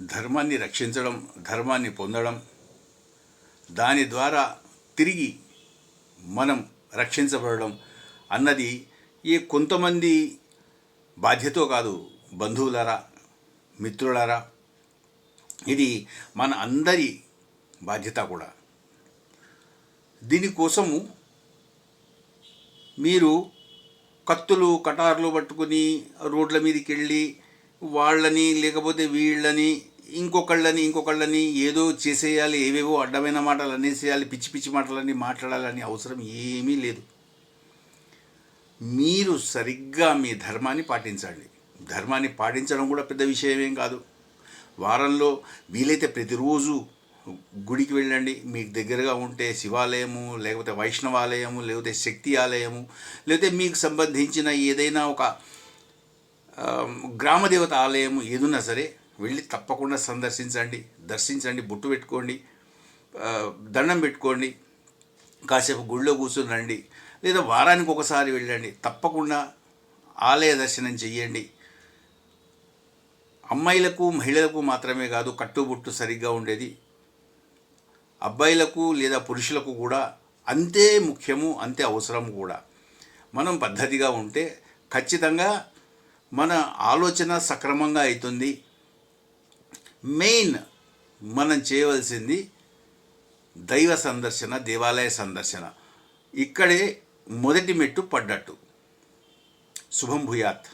ధర్మాన్ని రక్షించడం ధర్మాన్ని పొందడం దాని ద్వారా తిరిగి మనం రక్షించబడడం అన్నది ఈ కొంతమంది బాధ్యతో కాదు బంధువులారా మిత్రులారా ఇది మన అందరి బాధ్యత కూడా. దీనికోసము మీరు కత్తులు కటార్లు పట్టుకుని రోడ్ల మీదకి వెళ్ళి వాళ్ళని లేకపోతే వీళ్ళని ఇంకొకళ్ళని ఇంకొకళ్ళని ఏదో చేసేయాలి ఏవేవో అడ్డమైన మాటలు అనేసేయాలి పిచ్చి పిచ్చి మాటలన్నీ మాట్లాడాలని అవసరం ఏమీ లేదు. మీరు సరిగ్గా మీ ధర్మాన్ని పాటించండి. ధర్మాన్ని పాటించడం కూడా పెద్ద విషయమేం కాదు. వారంలో వీలైతే ప్రతిరోజు గుడికి వెళ్ళండి. మీకు దగ్గరగా ఉంటే శివాలయము లేకపోతే వైష్ణవాలయము లేకపోతే శక్తి ఆలయము లేకపోతే మీకు సంబంధించిన ఏదైనా ఒక గ్రామదేవత ఆలయం ఏదున్నా సరే వెళ్ళి తప్పకుండా సందర్శించండి దర్శించండి బొట్టు పెట్టుకోండి దండం పెట్టుకోండి కాసేపు గుళ్ళో కూర్చుని రండి లేదా వారానికి ఒకసారి వెళ్ళండి తప్పకుండా ఆలయ దర్శనం చెయ్యండి. అమ్మాయిలకు మహిళలకు మాత్రమే కాదు కట్టుబుట్టు సరిగ్గా ఉండేది. అబ్బాయిలకు లేదా పురుషులకు కూడా అంతే ముఖ్యము అంతే అవసరం కూడా. మనం పద్ధతిగా ఉంటే ఖచ్చితంగా మన ఆలోచన సక్రమంగా అవుతుంది. మెయిన్ మనం చేయవలసింది దైవ సందర్శన దేవాలయ సందర్శన. ఇక్కడే మొదటి మెట్టు పడ్డట్టు. శుభం భూయాత్.